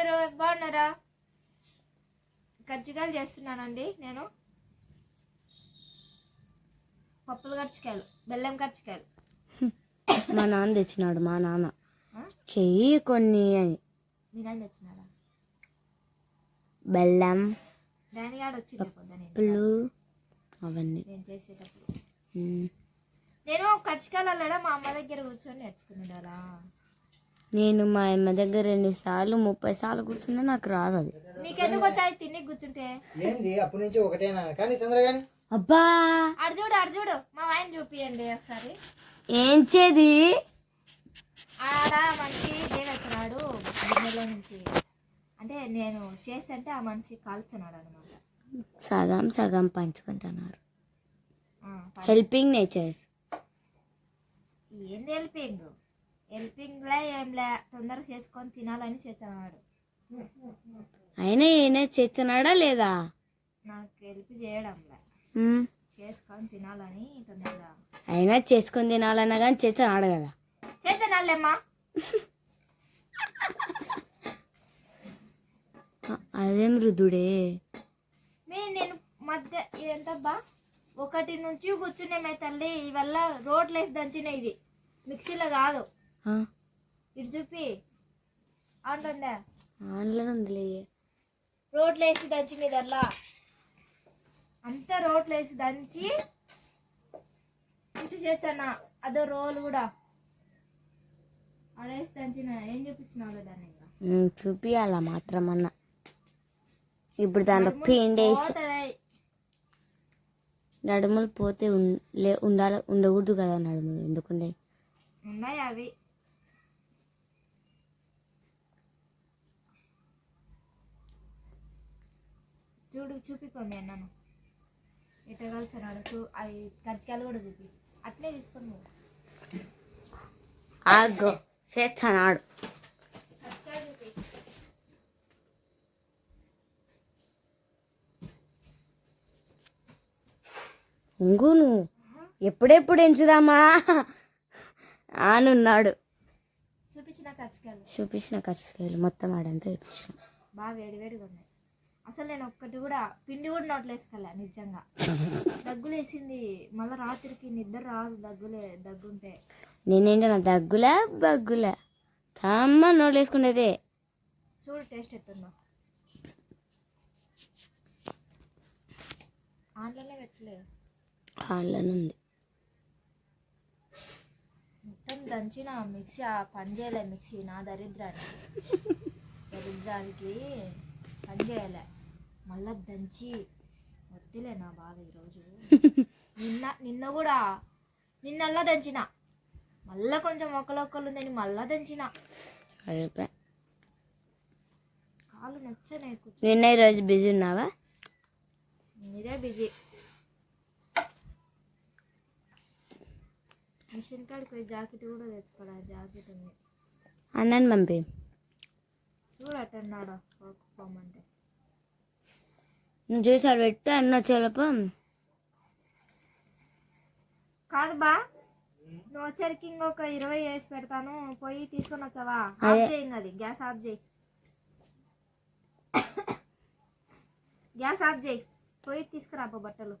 అందరూ బాగున్నారా? కజ్జికాయలు చేస్తున్నానండి నేను. పప్పులు కర్చికాయలు బెల్లం కర్చికాయలు మా నాన్న తెచ్చినాడు మా నాన్న? చెయ్యి కొన్ని అని. మీరేం తెచ్చినారా బెల్లం గాడు పొద్దున పప్పులు అవన్నీ. నేను చేసేటప్పుడు. నేను కర్చికాయలు అల్లడా మా అమ్మ దగ్గర కూర్చొని నేర్చుకున్నాడా నేను మా అమ్మ దగ్గర ఎన్నిసార్లు ముప్పై సార్లు కూర్చున్నా నాకు రాదు అది. నీకెందుకు వచ్చాయి తిని కూర్చుంటే? ఏంది? అప్పటి నుంచి ఒకటేనా? కానీ తొందరగాని అబ్బా! అడు చూడు అడు చూడు. మా ఆయన చూపియండి ఒకసారి. ఏం చేది? ఆడ మనిషి దేగొచ్చినాడు గిన్నెలో నుంచి. అంటే నేను చేస్తుంటే ఆ మనిషి కాల్చున్నాడు అనమాట సగం సగం పంచుకుంటున్నారు. హెల్పింగ్ నేచర్స్ ఏంది హెల్పింగ్ హెల్పింగ్లే ఏంలే? తొందరగా చేసుకొని తినాలని చేస్తున్నాడు అయినా ఏనే చేస్తున్నాడా లేదా? నాకు హెల్ప్ చేయడంలే. ఉమ్. చేసుకొని తినాలని తొందరగా. అయినా చేసుకొని తినాలన్నా కానీ చేస్తున్నాడు కదా. చేసానాలేమ్మా అ- అదేం రుదుడే మీ నేను మధ్య ఎంతబ్బా ఒకటి నుంచి కూర్చునేమే తల్లి ఇవల్ల రోడ్లు వేసి దంచిన ఇది. మిక్సీలో కాదు. ఇటు చూపి. అంటుందా ఆన్లైన్ ఉందిలే. రోడ్లు వేసి దంచింది ఇదల్లా అంతా రోడ్లు వేసి దంచి ఇటు చేసానా అదో రోల్ కూడా. ఆడేసి దంచిన ఏం చూపించినావు దాన్ని చూపియాల మాత్రం అన్న. ఇప్పుడు దాంట్లో పిండేసి పోతున్నాయి. నడుములు పోతే ఉండాలి ఉండకూడదు కదా నడుములు ఎందుకుండే? ఉన్నాయి అవి. చూడు చూపిపోండి అన్నాను. ఎట్ట కలిసినాడు చూ అవి కజ్జికాయలు కూడా చూపి. అట్లే తీసుకొని. ఆగో చేస్తున్నాడు ఇంగును ఎప్పుడెప్పుడు ఎంచుదామా? ఆనున్నాడు. చూపించిన కజ్జికాయలు చూపించిన కచ్చకాయలు మొత్తం ఆడంతా చూపించిన. బాగా వేడి వేడిగా ఉన్నాయి. అసలు నేను ఒక్కటి కూడా పిండి కూడా నోట్లో వేసుకోలే నిజంగా. దగ్గులు వేసింది. మళ్ళీ రాత్రికి నిద్ర రాదు దగ్గులే దగ్గుంటే. నేనేంటి నా దగ్గులా బగ్గులా తమ్మ నోళ్ళు వేసుకునేదే. చూడు టేస్ట్ ఎత్తుందో ఆన్లైన్లో పెట్టలేదు హాల్లోనే ఉంది. మొత్తం దంచిన మిక్సీ పని చేయలే మిక్సీ నా దరిద్రానికి. దరిద్రానికి పని చేయలే. మళ్ళా దంచి వద్దులే నా బాధ ఈరోజు. నిన్న నిన్న కూడా నిన్నల్లా దంచిన. మళ్ళా కొంచెం ఒక్కలొక్కలు ఉందని మళ్ళా దంచిన. కాళ్ళు నచ్చనే నిన్న ఈరోజు బిజీ ఉన్నావా? మీరే బిజీ. మిషన్ కాడికి పోయి జాకెట్ కూడా తెచ్చుకోలే జాకెట్ ఉంది. అన్నాను పంపి. చూడు అట్టన్నాడు పోమంటే నువ్వు చూసాడు పెట్టు అన్న వచ్చేలోపు కాదు బా నువ్వు వచ్చరికి ఇంకొక ఇరవై వేసి పెడతాను. పోయి తీసుకొని వచ్చావా? ఆఫ్ చేయండి అది గ్యాస్ ఆఫ్ చేయి. గ్యాస్ ఆఫ్ చేయి. పోయి తీసుకురా బట్టలు.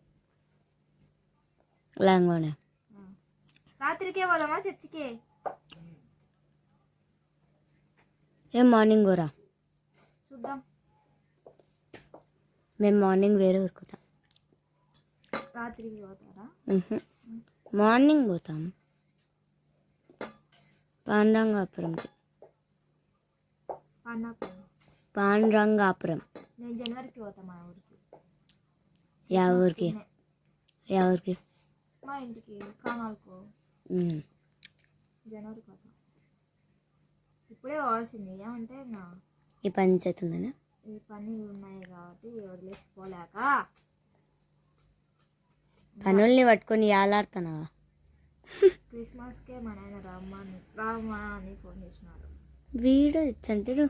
లాంగోనే. రాత్రికే పోదామా చర్చికి? ఏం మార్నింగ్ కూడా చూద్దాం. మేము మార్నింగ్ వేరే ఉరుకుతాం రాత్రికి పోతారా? మార్నింగ్ పోతాం. పాండ్రంగాపురంకి పాండ్రంగాపురం. నేను జనవరికి పోతా మా ఊరికి. యా ఊరికి. యా ఊరికి. మా ఇంటికి కానాలకు. జనవరికి పోతా. ఇప్పుడే పోవాల్సింది. ఏమంటే ఈ పని చేస్తుందనా ఈ పనులు ఉన్నాయి కాబట్టి వదిలేసి పోలేక. పనుల్ని పట్టుకొని యాలాడుతున్నావా? క్రిస్మస్కే మా నాయన రమ్మని రామా అని ఫోన్ చేసినారు వీడు నువ్వు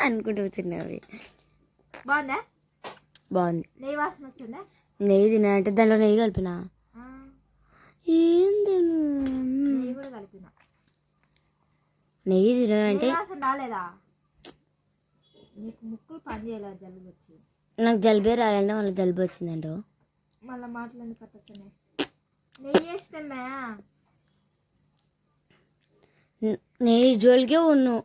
అనుకుంటూ కూర్చున్నావి. బాగుందా? బాగుంది. నెయ్యి వాసన వచ్చిందా? నెయ్యి తినా అంటే దాంట్లో నెయ్యి కలిపిన? ఆ, ఏం తిను నెయ్యి కూడా కలిపిన. నెయ్యి వాసన రాలేదా? నీకు ముక్కులు పని చేయలేదు జలుబు వచ్చి? నాకు జలుబే రాయాలంటే వాళ్ళకి జలుబు వచ్చిందంట. మళ్ళీ మాటలు ఎందుకు పట్టొచ్చునే. నెయ్యి న- నెయ్యి జోలికే ఉన్నావు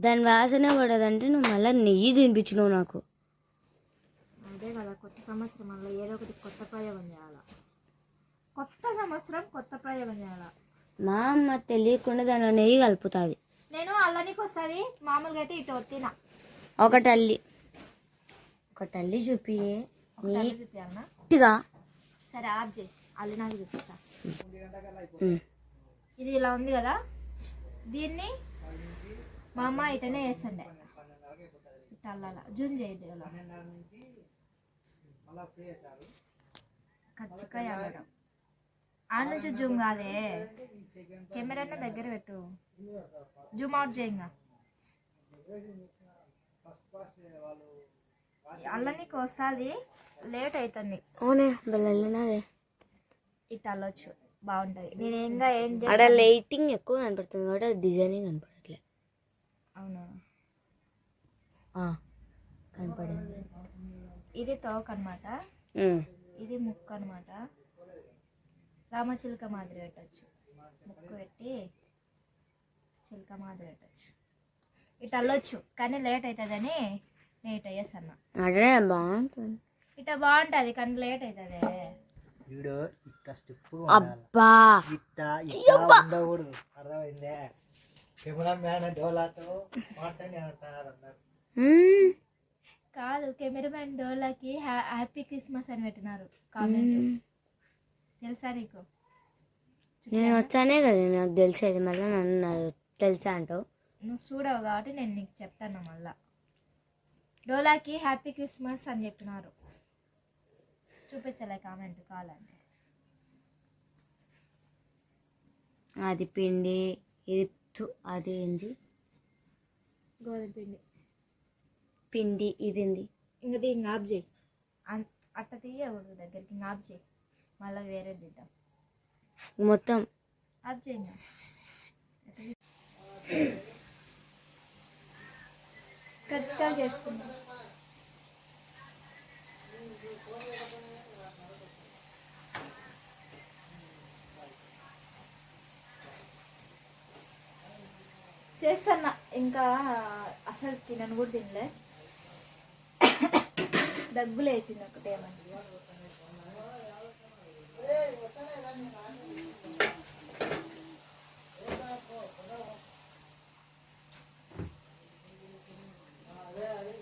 దాని వాసనే పడదంటే నువ్వు మళ్ళీ నెయ్యి తినిపించినావు నాకు. అదే కదా కొత్త సంవత్సరం మళ్ళీ ఏదో ఒకటి కొత్త ప్రయోగం చేయాలా? కొత్త సంవత్సరం కొత్త ప్రయోగం చేయాలా? మా అమ్మ తెలియకుండా దానిలో నెయ్యి కలుపుతుంది. అల్లనికి వస్తుంది మామూలుగా అయితే ఇటు ఒత్తిన. ఒక తల్లి ఒక తల్లి చూపి. నీట్గా సరే ఆఫ్ చేయి. అల్లి నాకు చూపించా. ఉమ్. ఇది ఇలా ఉంది కదా. దీన్ని మా అమ్మ ఇటనే వేస్తుండే. ఇట్ట అల్లాల. జూమ్ చేయండి ఇలా కచ్చికాయ అల్లడం. ఆ నుంచి జూమ్ కాదే కెమెరానే దగ్గర పెట్టు. జూమ్ అవుట్ చేయంగా అల్లనికి వస్తుంది లేట్ అవుతుంది అవునే వెళ్ళినావే ఇట్లా అల్లొచ్చు బాగుంటుంది. నేను ఇంకా ఏం ఆడ చేస్తాను లైటింగ్ ఎక్కువ కనపడుతుంది కాబట్టి అది డిజైనింగ్ కనపడట్లే. అవునా? కనపడింది. ఇది తోక అనమాట. ఇది ముక్కు అనమాట రామచిలుక మాదిరి పెట్టచ్చు ముక్కు పెట్టి చిలుక మాదిరి పెట్టచ్చు ఇటు అల్లొచ్చు కానీ లేట్ అవుతుందని నేను ఇట చేస్తాను అదే బాగుంటుంది. ఇట బాగుంటుంది కానీ లేట్ అవుతుంది వీడు ఇట్ట స్టెప్ అబ్బా! ఇట్ట ఇట్ట ఉండకూడదు. అర్థమైందే? కెమెరా మ్యాన్ డోలాతో మార్చండి అంటున్నారు అందరు. ఉమ్. కాదు కెమెరామెన్ డోలాకి హ్యా- హ్యాపీ క్రిస్మస్ అని పెట్టినారు. కామెంట్ తెలుసా నీకు? నేను వచ్చానే కదా నాకు తెలిసేది. మళ్ళీ నన్ను తెలుసా అంటావు? నువ్వు చూడవు కాబట్టి నేను నీకు చెప్తాను మళ్ళా. డోలాకి హ్యాపీ క్రిస్మస్ అని చెప్పినారు. చూపించలే కామెంట్ కావాలంటే. అది పిండి ఇది అది ఏంది? గోధుమ పిండి. పిండి ఇది ఏంది ఇంకా దీన్ని ఆఫ్ చేయి. అట్ట తీయకూడదు దగ్గరికి ఆఫ్ చేయి. మళ్ళీ వేరే దిద్దాం. మొత్తం? ఆఫ్ చేయి ఇంకా. కజ్జికాయలు చేస్తున్నా. చేస్తున్నా. ఇంకా అసలు తినను కూడా తినలే. దగ్గు లేచింది ఒకటే మంచిగా అదే అదే